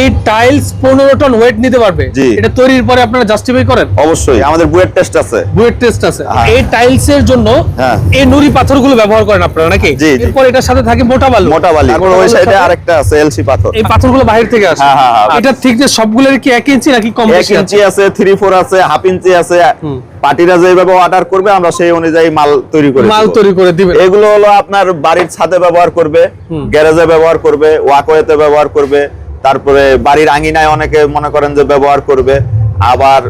এই টাইলস পনেরো ton wait নিতে পারবে। এটা তৈরির পরে আপনারা জাস্টিফাই করেন? অবশ্যই আমাদের বুয়েট টেস্ট আছে। বুয়েট টেস্ট আছে। হ্যাঁ। এই টাইলস এর জন্য হ্যাঁ। এই নুড়ি পাথরগুলো ব্যবহার করেন আপনারা নাকি। এরপর এটার সাথে থাকে মোটা বালু। মোটা বালি। ওই সাইডে আরেকটা আছে এলসি পাথর। এই পাথরগুলো বাইরে থেকে আসে। হ্যাঁ। এটা থিকনেস সবগুলোর কি এক ইঞ্চি নাকি কম বেশি আছে? ইঞ্চি আছে থ্রি ফোর আছে হাফ ইঞ্চি আছে। পার্টিরা যেভাবে অর্ডার করবে আমরা সেই অনুযায়ী মাল তৈরি করে মাল তৈরি করে দিবেন। এগুলো হলো আপনার বাড়ির ছাদে ব্যবহার করবে গ্যারেজে ব্যবহার করবে ওয়াকওয়েতে ব্যবহার করবে। তারপরে বাড়ির আঙিনায় অনেকে মনে করেন যে ব্যবহার করবে। আবার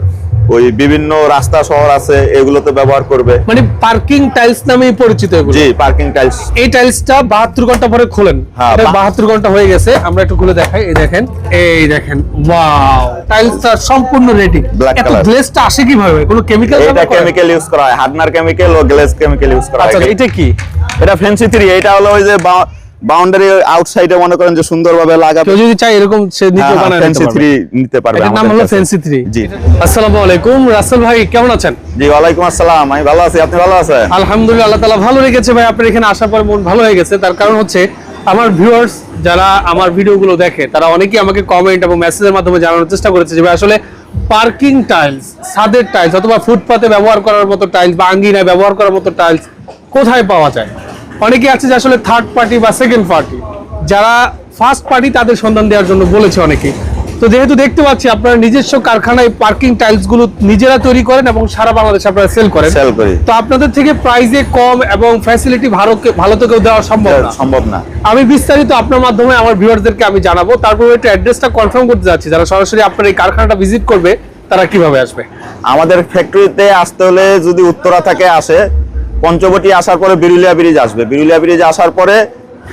ওই বিভিন্ন রাস্তা শহর আছে এগুলোতে ব্যবহার করবে। মানে পার্কিং টাইলস নামেই পরিচিত এগুলো? জি পার্কিং টাইলস। এই টাইলসটা বাহাত্তর ঘণ্টা পরে খোলেন। হ্যাঁ, বাহাত্তর ঘণ্টা হয়ে গেছে আমরা একটু খুলে দেখাই এই দেখেন এই দেখেন ওয়াও টাইলসটা সম্পূর্ণ রেডি এত গ্লেজটা আসে কীভাবে? কোনো কেমিক্যাল এটা কেমিক্যাল ইউজ করা হয় হার্ডনার কেমিক্যাল ও গ্লেজ কেমিক্যাল ইউজ করা হয়। আচ্ছা এটা কি? এটা ফেন্সি থ্রি এটা হলো ওই যে বাউন্ডারি আউটসাইডে মনে করেন যে সুন্দরভাবে লাগাবে। কেউ যদি এরকম সে নিজে বানায় নিতে ফেন্সি পারবে। নিতে পারবে নাম হলো কাছে। Fancy three G. আসসালামু আলাইকুম রাসেল ভাই কেমন আছেন? জি ওয়ালাইকুম আসসালাম আমি ভালো আছি আপনি ভালো আছেন? আলহামদুলিল্লাহ আল্লাহ তালা ভালো রেখেছে ভাই আপনার এখানে আসার পর মন ভালো হয়ে গেছে। তার কারণ হচ্ছে আমার ভিউয়ার্স যারা আমার ভিডিওগুলো দেখে তারা অনেকেই আমাকে কমেন্ট এবং মেসেজের মাধ্যমে জানানোর চেষ্টা করেছে যে ভাই আসলে পার্কিং টাইলস ছাদের টাইলস অথবা ফুটপাতে ব্যবহার করার মতো টাইলস বা আঙ্গিনায় ব্যবহার করার মতো টাইলস কোথায় পাওয়া যায়? অনেকে আছে যে আসলে থার্ড পার্টি বা সেকেন্ড পার্টি যারা ফার্স্ট পার্টি তাদের সন্ধান দেওয়ার জন্য বলেছে অনেকে তো যেহেতু দেখতে পাচ্ছি আপনারা নিজস্ব কারখানায় পার্কিং টাইলসগুলো নিজেরা তৈরি করেন এবং সারা বাংলাদেশে আপনারা সেল করেন। সেল করি। তো আপনাদের থেকে প্রাইসে কম এবং ফ্যাসিলিটি ভালো ভালো তো কেউ দেওয়া সম্ভব না। সম্ভব না। আমি বিস্তারিত আপনার মাধ্যমে আমার ভিউয়ারদেরকে আমি জানাব। তারপর একটু অ্যাড্রেসটা কনফার্ম করতে যাচ্ছি। যারা সরাসরি আপনার এই কারখানাটা ভিজিট করবে তারা কীভাবে আসবে? আমাদের ফ্যাক্টরিতে আসতে হলে যদি উত্তরা থেকে আসে পঞ্চবটি আসার পরে বিরুলিয়া ব্রিজ আসবে। বিরুলিয়া ব্রিজ আসার পরে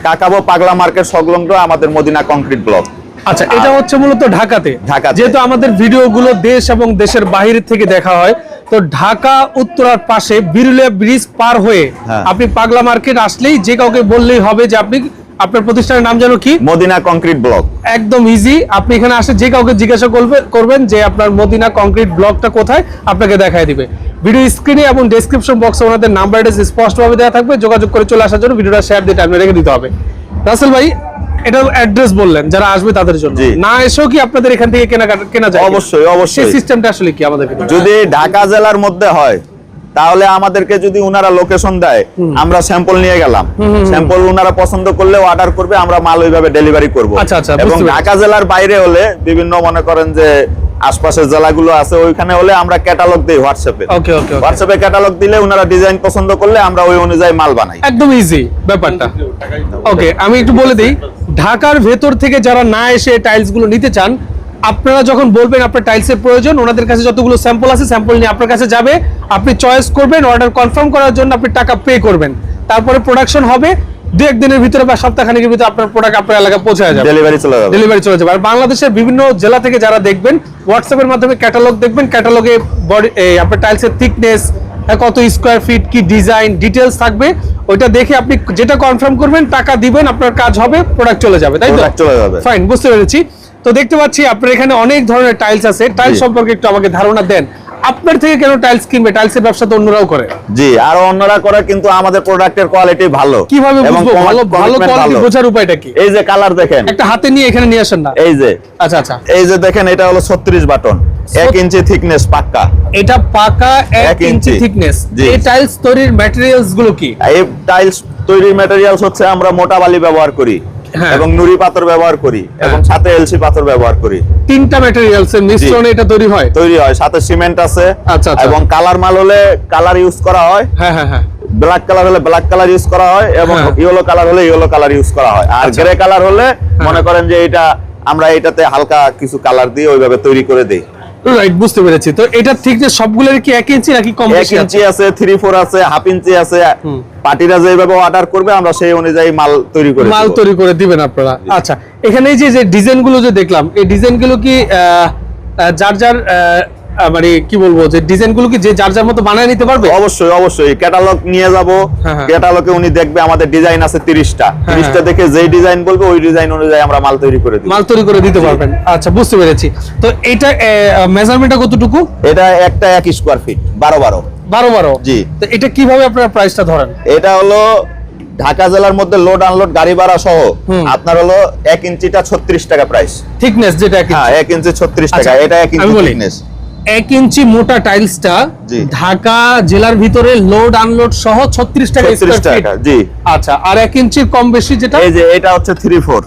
কাকাবো পাগলা মার্কেট সংলগ্ন আমাদের মদিনা কংক্রিট ব্লক। আচ্ছা এটা হচ্ছে মূলত ঢাকাতে। ঢাকাতে। যেহেতু আমাদের ভিডিওগুলো দেশ এবং দেশের বাইরে থেকে দেখা হয় তো ঢাকা উত্তরার পাশে বিরুলিয়া ব্রিজ পার হয়ে হ্যাঁ। আপনি পাগলা মার্কেট আসলেই যে কাউকে বললেই হবে যে আপনি আপনার প্রতিষ্ঠানের নাম যেন কি? Madina concrete block. একদম ইজি আপনি এখানে আসে যে কাউকে জিজ্ঞাসা করবে করবেন যে আপনার মদিনা কংক্রিট ব্লকটা কোথায় আপনাকে দেখায় দিবে। ভিডিও স্ক্রিনে এবং ডেসক্রিপশন বক্সে ওনাদের নাম্বার অ্যাড্রেস স্পষ্টভাবে দেওয়া থাকবে। যোগাযোগ করে চলে আসার জন্য ভিডিওটা শেয়ার দিয়ে টাইমে রেখে দিতে হবে। রাসেল ভাই এটা অ্যাড্রেস বললেন যারা আসবে তাদের জন্য। না এসেও কি আপনাদের এখান থেকে কেনা কেনা যায় অবশ্যই অবশ্যই। সিস্টেমটা আসলে কি আমাদের যদি ঢাকা জেলার মধ্যে হয় তাহলে আমাদেরকে যদি উনারা লোকেশন দেয় আমরা স্যাম্পল নিয়ে গেলাম। স্যাম্পল উনারা পছন্দ করলে অর্ডার করবে আমরা মাল ওইভাবে ডেলিভারি করব। আচ্ছা, আচ্ছা, এবং ঢাকা জেলার বাইরে হলে বিভিন্ন মনে করেন যে আশপাশের জেলাগুলো আছে ওইখানে হলে আমরা ক্যাটালগ দিই হোয়াটসঅ্যাপে ওকে ওকে হোয়াটসঅ্যাপে ক্যাটালগ দিলে ওনারা ডিজাইন পছন্দ করলে আমরা ওই অনুযায়ী মাল বানাই। একদম ইজি ব্যাপারটা। ওকে আমি একটু বলে দিই ঢাকার ভেতর থেকে যারা না এসে টাইলসগুলো নিতে চান আপনারা যখন বলবেন আপনার টাইলসের প্রয়োজন ওনাদের কাছে যতগুলো স্যাম্পল আছে স্যাম্পল নিয়ে আপনার কাছে যাবে। আপনি চয়েস করবেন অর্ডার কনফার্ম করার জন্য আপনি টাকা পে করবেন। তারপরে প্রোডাকশন হবে দু একদিনের ভিতরে বা সপ্তাহখানেকের ভিতরে আপনার প্রোডাক্ট আপনার এলাকায় পৌঁছে যাবে। ডেলিভারি চলে যাবে। ডেলিভারি চলে যাবে। আর বাংলাদেশের বিভিন্ন জেলা থেকে যারা দেখবেন হোয়াটসঅ্যাপের মাধ্যমে ক্যাটালগ দেখবেন ক্যাটালগে বডি আপনার টাইলসের থিকনেস কত স্কোয়ার ফিট কি ডিজাইন ডিটেলস থাকবে ওইটা দেখে আপনি যেটা কনফার্ম করবেন টাকা দিবেন আপনার কাজ হবে প্রোডাক্ট চলে যাবে তাই তো? চলে যাবে। ফাইন বুঝতে পেরেছি। তো দেখতে পাচ্ছি আপনার এখানে অনেক ধরনের টাইলস আছে। টাইলস সম্পর্কে একটু আমাকে ধারণা দেন। আপনার থেকে কেন টাইলস কিনবে? টাইলসের ব্যবসা তো অন্যরাও করে। জি আর অন্যরা করে কিন্তু আমাদের প্রোডাক্টের কোয়ালিটি ভালো। কীভাবে বুঝব? ভালো ভালো কোয়ালিটি বোঝার উপায়টা কি? এই যে কালার দেখেন। একটা হাতে নিয়ে এখানে নিয়ে আসেন না। এই যে। আচ্ছা আচ্ছা। এই যে দেখেন এটা হলো ছত্রিশ বাটন। এক ইঞ্চি থিকনেস পাক্কা। এটা পাকা এক এক ইঞ্চি ইঞ্চি। থিকনেস। এই টাইলস তৈরির ম্যাটেরিয়ালসগুলো কি? এই টাইলস তৈরির ম্যাটেরিয়ালস হচ্ছে আমরা মোটা বালি ব্যবহার করি। এবং নুড়ি পাথর ব্যবহার করি এবং সাথে এলসি পাথর ব্যবহার করি। তিনটা ম্যাটেরিয়ালস এর মিশ্রণে এটা তৈরি হয়? তৈরি হয়। সাথে সিমেন্ট আছে আচ্ছা, আচ্ছা। এবং কালার মাল হলে কালার ইউজ করা হয়। হ্যাঁ হ্যাঁ হ্যাঁ। ব্ল্যাক কালার হলে ব্ল্যাক কালার ইউজ করা হয় এবং হ্যাঁ। ইয়েলো কালার হলে ইয়েলো কালার ইউজ করা হয়। আর আচ্ছা। গ্রে কালার হলে মনে করেন যে এটা আমরা এটাতে হালকা কিছু কালার দিয়ে ওইভাবে তৈরি করে দেই। রাইট বুঝতে পেরেছি। তো এটা থিকনেস সবগুলোর কি এক ইঞ্চি নাকি কম বেশি আছে? ইঞ্চি আছে থ্রি ফোর আছে হাফ ইঞ্চি আছে। পার্টিরা যেভাবে অর্ডার করবে আমরা সেই অনুযায়ী মাল তৈরি করে মাল তৈরি করে দিবেন আপনারা। আচ্ছা এখানে এই যে যে ডিজাইনগুলো যে দেখলাম এই ডিজাইনগুলো কি যার যার মানে কি বলব যে কি যে যার যার মতো বানায় নিতে পারবে? অবশ্যই অবশ্যই। ক্যাটালগ নিয়ে যাব। হ্যাঁ, হ্যাঁ। ক্যাটালগে উনি দেখবে আমাদের ডিজাইন আছে তিরিশটা। তিরিশটা হ্যাঁ। দেখে যেই ডিজাইন বলবে ওই ডিজাইন অনুযায়ী আমরা মাল তৈরি করে দিব। মাল তৈরি করে দিতে পারবেন। আচ্ছা বুঝতে পেরেছি। তো এটা মেজারমেন্টটা কতটুকু? এটা একটা এক স্কোয়ার ফিট বারো বারো। বারো বারো? জি। তো এটা কীভাবে আপনারা প্রাইসটা ধরেন? এটা হলো ঢাকা জেলার মধ্যে লোড আনলোড গাড়ি ভাড়া সহ আপনার হলো এক ইঞ্চিটা ছত্রিশ টাকা প্রাইস থিকনেস যেটা হ্যাঁ ইঞ্চি। এক ইঞ্চি ছত্রিশ আচ্ছা, টাকা এটা এক ইঞ্চি বলি। এক ইঞ্চি মোটা টাইলসটা। ঢাকা জেলার ভিতরে লোড আনলোড সহ ছত্রিশ টাকা জি। আচ্ছা আর এক ইঞ্চির কম বেশি যেটা? এই যে এটা হচ্ছে three four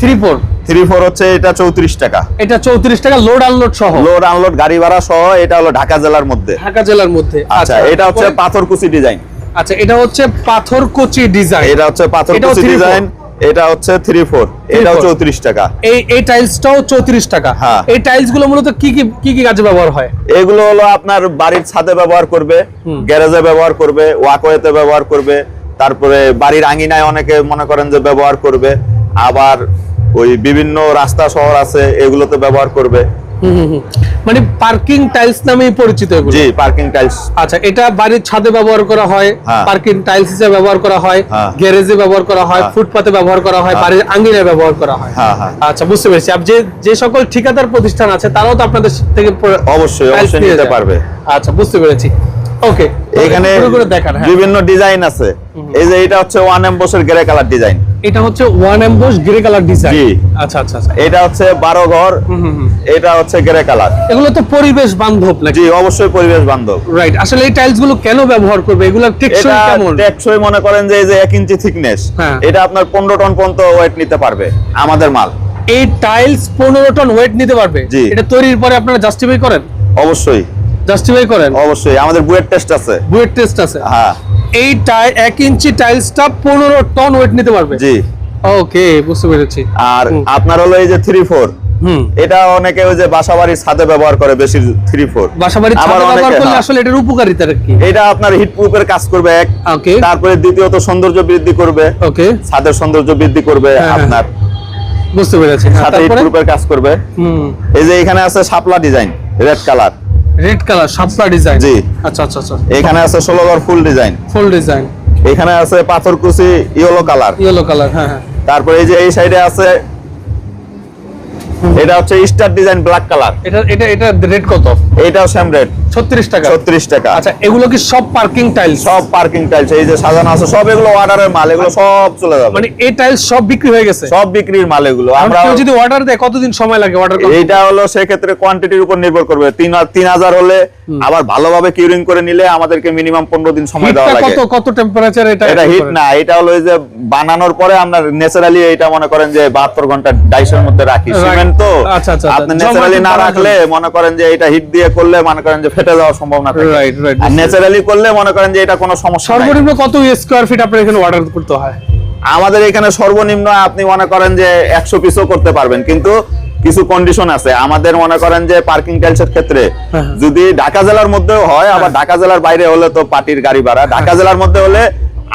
three four three four হচ্ছে এটা চৌত্রিশ টাকা। এটা চৌত্রিশ টাকা লোড আনলোড সহ? লোড আনলোড গাড়ি ভাড়া সহ এটা হলো ঢাকা জেলার মধ্যে। ঢাকা জেলার মধ্যে। আচ্ছা এটা হচ্ছে পাথরকুচি ডিজাইন আচ্ছা এটা হচ্ছে পাথর কোচি ডিজাইন এটা হচ্ছে পাথরকুচি ডিজাইন এটা হচ্ছে থ্রি ফোর এটাও 3-4 টাকা। এই এই টাইলসটাও চৌত্রিশ টাকা। হ্যাঁ। এই টাইলসগুলো মূলত কি কি কি কি কাজে ব্যবহার হয়? এগুলো হলো আপনার বাড়ির ছাদে ব্যবহার করবে গ্যারেজে ব্যবহার করবে ওয়াকওয়েতে ব্যবহার করবে তারপরে বাড়ির আঙিনায় অনেকে মনে করেন যে ব্যবহার করবে আবার ওই বিভিন্ন রাস্তা শহর আছে এগুলোতে ব্যবহার করবে। মানে পার্কিং টাইলস নামেই পরিচিত এগুলো? জি পার্কিং টাইলস আচ্ছা এটা বাড়ির ছাদে ব্যবহার করা হয় হ্যাঁ। পার্কিং টাইলস হিসেবে ব্যবহার করা হয় হ্যাঁ। গ্যারেজে ব্যবহার করা হয় হ্যাঁ। ফুটপাতে ব্যবহার করা হয় হ্যাঁ। বাড়ির আঙ্গিনায় ব্যবহার করা হয়। হ্যাঁ হ্যাঁ। আচ্ছা বুঝতে পেরেছি। আর যে যে সকল ঠিকাদার প্রতিষ্ঠান আছে তারাও তো আপনাদের থেকে অবশ্যই অবশ্যই নিতে পারবে। আচ্ছা বুঝতে পেরেছি। ওকে এখানে হ্যাঁ। বিভিন্ন ডিজাইন আছে। এই যে এটা হচ্ছে ওয়ান এম্বসের গ্রে কালার ডিজাইন এটা হচ্ছে one emboss grey colour design জি। আচ্ছা আচ্ছা এটা হচ্ছে বারো ঘর। এটা হচ্ছে গ্রে কালার এগুলো তো পরিবেশ বান্ধব নাকি? জি অবশ্যই পরিবেশ বান্ধব। রাইট আসলে এই টাইলসগুলো কেন ব্যবহার করবে? এগুলো টেকসই কেমন? টেকসই মনে করেন যে এই যে এক ইঞ্চি থিকনেস হ্যাঁ। এটা আপনার পনেরো টন পর্যন্ত ওয়েট নিতে পারবে আমাদের মাল। এই টাইলস পনেরো টন ওয়েট নিতে পারবে? জি। এটা তৈরির পরে আপনারা জাস্টিফাই করেন? অবশ্যই। জাস্টিফাই করেন? অবশ্যই আমাদের বুয়েট টেস্ট আছে। বুয়েট টেস্ট আছে? হ্যাঁ। এই টাই এক ইঞ্চি টাইলসটা পনেরো টন ওয়েট নিতে পারবে। জি। ওকে বুঝতে পেরেছি। আর আপনার হলো এই যে থ্রি ফোর হুম। এটা অনেকে ওই যে বাসা বাড়ির ছাদে ব্যবহার করে বেশি থ্রি ফোর বাসাবাড়ির ছাদে ব্যবহার করলে আসলে এটার উপকারিতা কি? এটা আপনার হিট প্রুফের কাজ করবে এক। ওকে। তারপরে দ্বিতীয়ত সৌন্দর্য বৃদ্ধি করবে। ওকে। ছাদের সৌন্দর্য বৃদ্ধি করবে হ্যাঁ, হ্যাঁ। আপনার। বুঝতে পেরেছি। হ্যাঁ, সাথে হিট প্রুফের কাজ করবে। হুম। এই যে এখানে আছে শাপলা design red colour red colour শাপলা ডিজাইন। জি। আচ্ছা আচ্ছা আচ্ছা। এখানে আছে ষোলো ঘর ফুল ডিজাইন। ফুল ডিজাইন। এখানে আছে পাথরকুচি ইয়েলো কালার। ইয়েলো কালার হ্যাঁ হ্যাঁ। তারপরে এই যে এই সাইডে আছে এটা হচ্ছে স্টার ডিজাইন ব্ল্যাক কালার। এটা এটা এটা রেড কত? এটাও সেম রেট ছত্রিশ টাকা। ছত্রিশ টাকা। আচ্ছা এগুলো কি সব পার্কিং টাইলস সব পার্কিং টাইলস এই যে সাজানো আছে সব এগুলো অর্ডারের মাল এগুলো সব চলে যাবে। মানে এই টাইলস সব বিক্রি হয়ে গেছে? সব বিক্রির মাল এগুলো। আমরা যদি অর্ডার দেয় কতদিন সময় লাগে অর্ডার করতে এইটা হলো সেক্ষেত্রে কোয়ান্টিটির উপর নির্ভর করবে। তিন তিন হাজার হলে আবার ভালোভাবে কিউরিং করে নিলে আমাদেরকে মিনিমাম পনেরো দিন সময় দেওয়া লাগে। কত? কত টেম্পারেচার এটা এটা হিট না এটা হলো যে বানানোর পরে আমরা ন্যাচারালি এটা মনে করেন যে বাহাত্তর ঘণ্টা ডাইসের মধ্যে রাখি. সিমেন্ট তো? আচ্ছা, আচ্ছা, আপনি আচ্ছা। ন্যাচারালি না রাখলে মনে করেন যে এটা হিট দিয়ে করলে মনে করেন যে ফেটে যাওয়ার সম্ভাবনা থাকে। Right, right, আর ন্যাচারালি করলে মনে করেন যে এটা কোনো সমস্যা সর্বনিম্ন কত স্কোয়ার ফিট আপনার এখানে অর্ডার করতে হয়? আমাদের এখানে সর্বনিম্ন আপনি মনে করেন যে একশো পিসও করতে পারবেন কিন্তু কিছু কন্ডিশন আছে। আমাদের মনে করেন যে পার্কিং টাইলসের ক্ষেত্রে হ্যাঁ। যদি ঢাকা জেলার মধ্যেও হয় আবার ঢাকা জেলার বাইরে হলে তো পার্টির গাড়ি ভাড়া। ঢাকা জেলার মধ্যে হলে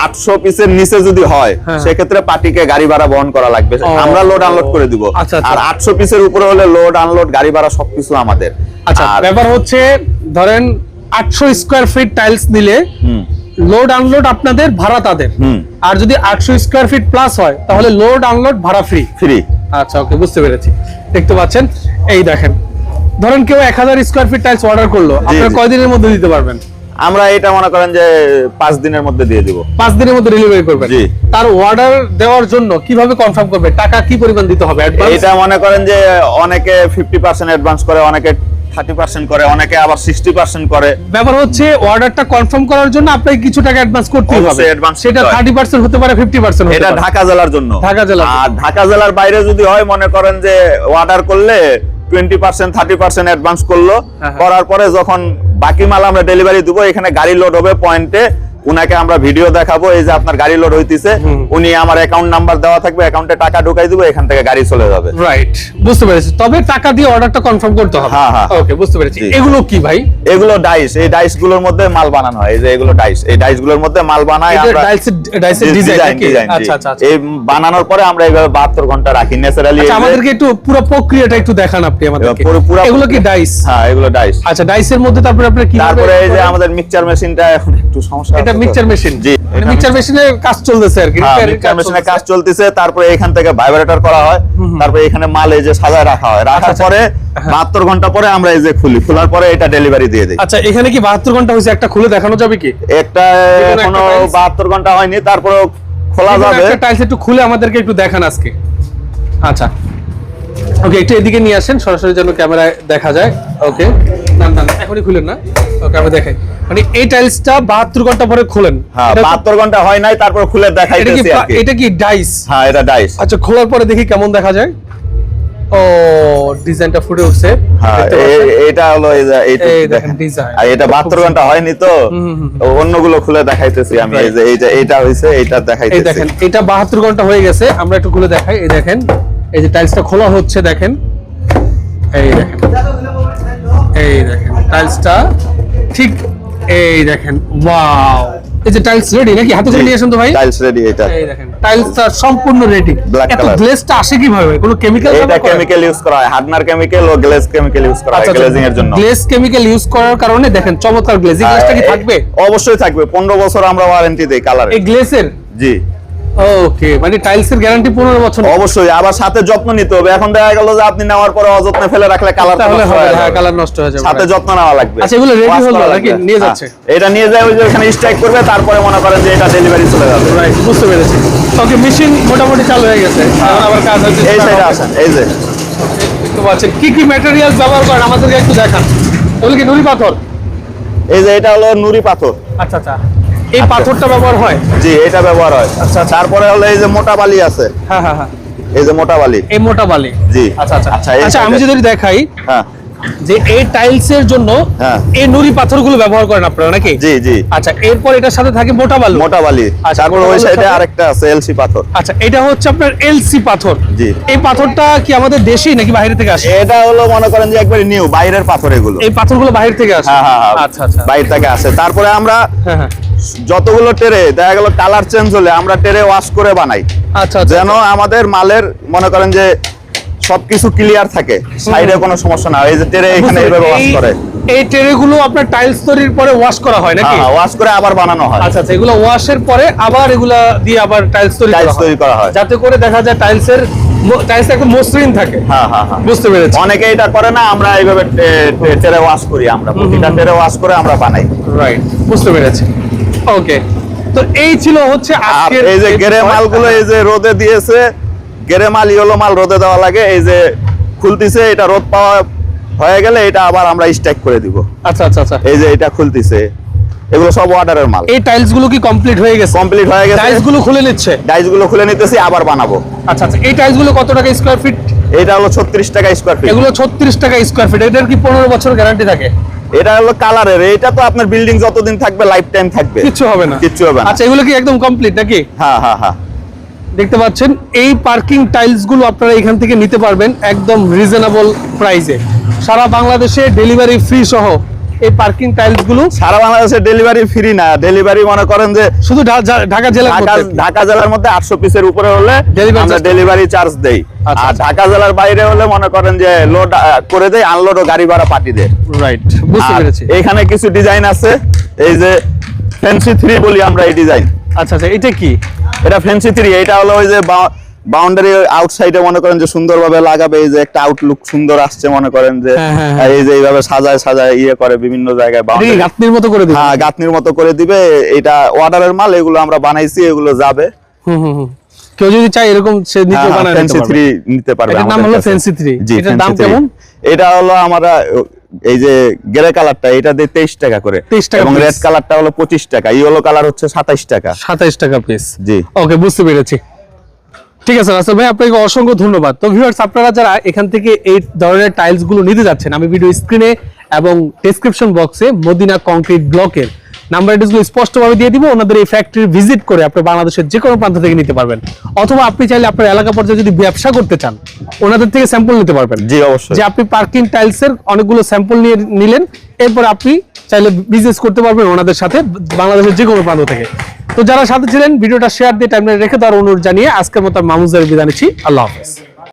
আটশো পিসের নিচে যদি হয় হ্যাঁ। সেক্ষেত্রে পার্টিকে গাড়ি ভাড়া বহন করা লাগবে। আমরা লোড আনলোড করে দিব। আচ্ছা, আচ্ছা। আর আটশো পিসের উপরে হলে লোড আনলোড গাড়ি ভাড়া সবকিছু আমাদের। আচ্ছা ব্যাপার হচ্ছে ধরেন আটশো স্কোয়ার ফিট টাইলস নিলে লোড আনলোড আপনাদের ভাড়া তাদের। আর যদি আটশো স্কোয়ার ফিট প্লাস হয় তাহলে লোড আনলোড ভাড়া ফ্রি ফ্রি আচ্ছা ওকে বুঝতে পেরেছি। দেখতে পাচ্ছেন? এই দেখেন। ধরেন কেউ এক হাজার স্কোয়ার ফিট টাইলস অর্ডার করল আপনারা। কয়দিনের মধ্যে দিতে পারবেন? আমরা এটা মনে করেন যে পাঁচ দিনের মধ্যে দিয়ে দিব। পাঁচ দিনের মধ্যে ডেলিভারি করবেন। জি। তার অর্ডার দেওয়ার জন্য কীভাবে কনফার্ম করবে? টাকা কি পরিমাণ দিতে হবে? এটা মনে করেন যে অনেকে ফিফটি পার্সেন্ট অ্যাডভান্স করে অনেকে থার্টি পার্সেন্ট করে অনেকে আবার সিক্সটি পার্সেন্ট করে। ব্যাপার হচ্ছে অর্ডারটা কনফার্ম করার জন্য আপনাকে কিছু টাকা অ্যাডভান্স করতে হবে। সেটা থার্টি পার্সেন্ট হতে পারে ফিফটি পার্সেন্ট এটা ঢাকা জেলার জন্য। ঢাকা জেলা আর ঢাকা জেলার বাইরে যদি হয় মনে করেন যে অর্ডার করলে twenty percent thirty percent advance করল। হ্যাঁ। করার পরে যখন বাকি মাল আমরা ডেলিভারি দেবো এখানে গাড়ি লোড হবে পয়েন্টে উনাকে আমরা ভিডিও দেখাবো এই যে আপনার গাড়ি লোড হইতেছে উনি আমার অ্যাকাউন্ট নাম্বার দেওয়া থাকবে অ্যাকাউন্টে টাকা ঢুকাই দিব এখান থেকে গাড়ি চলে যাবে। রাইট বুঝতে পেরেছি। তবে টাকা দিয়ে অর্ডারটা কনফার্ম করতে হবে। হ্যাঁ, হ্যাঁ। ওকে বুঝতে পেরেছি। এগুলো কি ভাই? এগুলো ডাইস এই ডাইসগুলোর মধ্যে মাল বানানো হয় এই যে এগুলো ডাইস এই ডাইসগুলোর মধ্যে মাল এটা আমরা ডাইসের ডাইসের জি, ডিজাইন। আচ্ছা আচ্ছা আচ্ছা। এই বানানোর পরে আমরা এইভাবে বাহাত্তর ঘণ্টা রাখি। ন্যাচারালি আচ্ছা আমাদেরকে একটু পুরো প্রক্রিয়াটা একটু দেখান আপনি আমাদেরকে। পুরো- পুরো- এগুলো কি ডাইস হ্যাঁ এগুলো ডাইস আচ্ছা ডাইসের মধ্যে তারপরে আপনি কি তারপরে এই যে আমাদের মিক্সচার মেশিনটা এখন একটু সমস্যা এটা মিক্সচার মেশিন। জি মিক্সচার মেশিনের কাজ চলতেছে আর কি হ্যাঁ মিক্সচার মেশিনে কাজ চলতেছে। তারপরে এখান থেকে ভাইব্রেটর করা হয় তারপরে এখানে মাল এই যে সাজায় রাখা হয়। রাখার আচ্ছা, পরে বাহাত্তর ঘণ্টা পরে আমরা এই যে খুলি খোলার পরে এটা ডেলিভারি দিয়ে দিই। আচ্ছা এখানে কি বাহাত্তর ঘণ্টা হয়েছে? একটা খুলে দেখানো যাবে কি? একটা একটা tiles? বাহাত্তর ঘণ্টা হয়নি তারপরে খোলা যাবে। টাইলস একটু খুলে আমাদেরকে একটু দেখান আজকে। আচ্ছা। ওকে একটু এদিকে নিয়ে আসেন সরাসরি যেন ক্যামেরায় দেখা যায়। ওকে না না, এখনই খুলেন না? ওকে আমি দেখাই। মানে এই টাইলসটা বাহাত্তর ঘণ্টা পরে খুলেন। হ্যাঁ এটা- বাহাত্তর ঘণ্টা হয় নাই তারপর খুলে এটা দেখাইতেছি আর কি। এটা কি ডাইস? হ্যাঁ এটা ডাইস। আচ্ছা খোলার পরে দেখি কেমন দেখা যায়। ও ডিজাইনটা ফুটে উঠছে। হ্যাঁ এটা হলো এই দেখেন। ডিজাইন আর এটা বাহাত্তর ঘণ্টা হয়নি তো? অন্যগুলো খুলে দেখাইতেছি আমি। এই যে এই যে এটা হইছে এইটা এই দেখেন এটা বাহাত্তর ঘণ্টা হয়ে গেছে। আমরা একটু খুলে দেখাই। এই দেখেন এই যে টাইলসটা খোলা হচ্ছে দেখেন। এই দেখেন। এই দেখেন টাইলসটা ঠিক এই দেখেন ওয়াও। এই যে টাইলস রেডি নাকি? হাতে করে নিয়ে আসুন তো ভাই। টাইলস রেডি এটা। এই দেখেন টাইলসটা সম্পূর্ণ রেডি এত। গ্লেজটা আসে কীভাবে? কোনো কেমিক্যাল এটা কেমিক্যাল ইউজ করা হয়। হার্ডনার কেমিক্যাল ও গ্লেজ কেমিক্যাল ইউজ করা হয় গ্লেজিং এর জন্য। গ্লেজ কেমিক্যাল ইউজ করার কারণে দেখেন চমৎকার গ্লেজিং গ্লেজটা কি থাকবে? অবশ্যই থাকবে। পনেরো বছর আমরা ওয়ারেন্টি দেই কালারে এই গ্লেজের জি। ওকে মানে টাইলসের গ্যারান্টি পনেরো বছর। অবশ্যই আবার সাথে যত্ন নিতে হবে। এখন দেখা গেল যে আপনি নেওয়ার পরে অযত্নে ফেলে রাখলে কালার তাহলে হ্যাঁ কালার নষ্ট হয়ে যাবে সাথে যত্ন নেওয়া লাগবে। আচ্ছা, এগুলো Wash হলো নাকি? নিয়ে হ্যাঁ, যাচ্ছে? এটা নিয়ে যায় ওই যে ওখানে স্ট্রাইক করবে তারপরে মনে করেন যে এটা ডেলিভারি চলে যাবে। রাইট বুঝতে পেরেছি। ওকে মেশিন মোটামুটি চালু হয়ে গেছে। এখন আবার কাজ হচ্ছে এই সাইডে আসেন এই যে। দেখতে পাচ্ছেন কি কি ম্যাটেরিয়ালস ব্যবহার করেন? আমাদেরকে একটু দেখান। ওগুলো কি নুড়ি পাথর? এই যে এটা হলো নুরি পাথর। আচ্ছা আচ্ছা। এই পাথরটা ব্যবহার হয়? জি এটা ব্যবহার হয়। আচ্ছা তারপরে হলো এই যে মোটা বালি আছে। হ্যাঁ হ্যাঁ হ্যাঁ। এই যে মোটা বালি। এই মোটা বালি। জি। আচ্ছা আচ্ছা। আচ্ছা, আচ্ছা আমি যদি দেখাই হ্যাঁ। যে এই টাইলস এর জন্য হ্যাঁ। এই নুড়ি পাথরগুলো ব্যবহার করেন আপনারা নাকি? জি জি। আচ্ছা এরপর এটার সাথে থাকে মোটা বালু। মোটা বালি। আচ্ছা, তারপর ওই সাইডে আরেকটা আছে এলসি পাথর। আচ্ছা এটা হচ্ছে আপনার এলসি পাথর। জি। এই পাথরটা কি আমাদের দেশি নাকি বাইরে থেকে আসে? এটা হলো মনে করেন যে একবারে নিউ বাইরের পাথর এগুলো। এই পাথরগুলো বাইরে থেকে আসে। হ্যাঁ হ্যাঁ হ্যাঁ। আচ্ছা আচ্ছা। বাইরে থেকে আসে। তারপরে আমরা হ্যাঁ হ্যাঁ। যতগুলো টেরে দেখা গেল কালার চেঞ্জ হলে আমরা টেরে ওয়াশ করে বানাই। আচ্ছা আচ্ছা যেন আমাদের মালের মনে করেন যে সবকিছু ক্লিয়ার থাকে সাইডে কোনো সমস্যা না এই যে টেরে এখানে এইভাবে ওয়াশ করে। এই ট্রেগুলো আপনার টাইলস তৈরির পরে ওয়াশ করা হয় নাকি? হ্যাঁ ওয়াশ করে আবার বানানো হয়। আচ্ছা আচ্ছা এগুলো ওয়াশের পরে আবার এগুলা দিয়ে আবার টাইলস তৈরি টাইলস করা হয়। তৈরি করা হয়। যাতে করে দেখা যায় টাইলসের টাইলস একদম মসৃণ থাকে। হ্যাঁ হ্যাঁ হ্যাঁ। বুঝতে পেরেছি। অনেকে এটা করে না আমরা এইভাবে টেরে ওয়াশ করি আমরা। প্রতিটা টেরে ওয়াশ করে আমরা বানাই। রাইট বুঝতে পেরেছি। ওকে। তো এই ছিল হচ্ছে আজকের এই যে গেরে বিষয়। মালগুলো এই যে রোদে দিয়েছে গেরে মাল ইয়েলো মাল রোদে দেওয়া লাগে এই যে খুলতিছে এটা রোদ পাওয়া হয়ে গেলে এটা আবার আমরা স্ট্যাক করে দিব। আচ্ছা আচ্ছা আচ্ছা। এই যে এটা খুলতিছে এগুলো সব অর্ডারের মাল। এই টাইলসগুলো কি কমপ্লিট হয়ে গেছে? কমপ্লিট হয়ে গেছে। টাইলসগুলো খুলে নিচ্ছে? ডাইসগুলো খুলে নিতেছি আবার বানাবো। আচ্ছা আচ্ছা। এই টাইলসগুলো কত টাকা স্কোয়ার ফিট এটা হলো ছত্রিশ টাকা স্কোয়ার ফিট এগুলো ছত্রিশ টাকা স্কোয়ার ফিট এটার কি পনেরো বছর গ্যারান্টি থাকে? এটা হলো কালারের এটা তো আপনার বিল্ডিং যতদিন থাকবে লাইফ টাইম থাকবে। কিচ্ছু হবে না। কিছু হবে না। আচ্ছা এগুলো কি একদম কমপ্লিট নাকি? হ্যাঁ হ্যাঁ হ্যাঁ। দেখতে পাচ্ছেন এই পার্কিং টাইলসগুলো আপনারা এখান থেকে নিতে পারবেন একদম রিজনেবল প্রাইসে সারা বাংলাদেশে ডেলিভারি ফ্রি সহ। এই পার্কিং টাইলসগুলো সারা বাংলাদেশে ডেলিভারি ফ্রি না। ডেলিভারি মনে করেন যে শুধু ঢাকা জেলার ঢাকা জেলার মধ্যে আটশো পিসের উপরে হলে আমরা ডেলিভারি চার্জ দেই। আচ্ছা, আর আচ্ছা। ঢাকা জেলার বাইরে হলে মনে করেন যে লোড করে দেয় আনলোড ও গাড়ি ভাড়া পাঠিয়ে দেয় রাইট বুঝতে পেরেছি। এখানে কিছু ডিজাইন আছে এই যে ফ্যান্সি থ্রি বলি আমরা এই ডিজাইন আচ্ছা আচ্ছা এটা কি? এটা ফ্যান্সি থ্রি এটা হলো ওই যে বাউন্ডারি আউটসাইডে মনে করেন যে সুন্দরভাবে লাগাবে এই যে একটা আউটলুক সুন্দর আসছে মনে করেন যে হ্যাঁ, হ্যাঁ, হ্যাঁ। এই যে এইভাবে সাজায় সাজায় ইয়ে করে বিভিন্ন জায়গায় boundary- গাঁথনির মতো করে দিবে। হ্যাঁ গাঁথনির মতো করে দিবে। এটা অর্ডারের মাল এগুলো আমরা বানাইছি এগুলো যাবে। কেউ যদি চায় এরকম সে নিচে বানায় ফ্যান্সি পারবে। থ্রি নিতে পারবে এটার নাম হলো ফ্যান্সি থ্রি জি এটার দাম কেমন? এটা হলো আমরা এই যে গ্রে কালারটা এটা দিয়ে তেইশ টাকা করে। 23 টাকা এবং রেড কালারটা হলো পঁচিশ টাকা ইয়েলো কালার হচ্ছে সাতাইশ টাকা। সাতাইশ টাকা পিস জি। ওকে বুঝতে পেরেছি। ঠিক আছে, রাসেল ভাই, আপনাকে অসংখ্য ধন্যবাদ। তো ভিউয়ার্স আপনারা যারা এখান থেকে এই ধরনের টাইলসগুলো নিতে যাচ্ছেন, আমি ভিডিও স্ক্রিনে এবং ডেসক্রিপশন বক্সে মদিনা কংক্রিট ব্লকের নাম্বারগুলো স্পষ্টভাবে দিয়ে দিব ওনাদের এই ফ্যাক্টরি ভিজিট করে আপনি বাংলাদেশের যে কোনো প্রান্ত থেকে নিতে পারবেন। অথবা আপনি চাইলে আপনার এলাকা পর্যায়ে যদি ব্যবসা করতে চান ওনাদের থেকে স্যাম্পল নিতে পারবেন। জি অবশ্যই। যে আপনি পার্কিং টাইলসের অনেকগুলো স্যাম্পল নিয়ে নিলেন এরপর আপনি চাইলে বিজনেস করতে পারবেন ওনাদের সাথে বাংলাদেশের যে কোনো প্রান্ত থেকে। তো যারা সাথে ছিলেন ভিডিওটা শেয়ার দিয়ে টাইমলাইনে রেখে দেওয়ার অনুরোধ জানিয়ে আজকের মতো মামুজার বিদায় নিচ্ছি। আল্লাহ হাফেজ।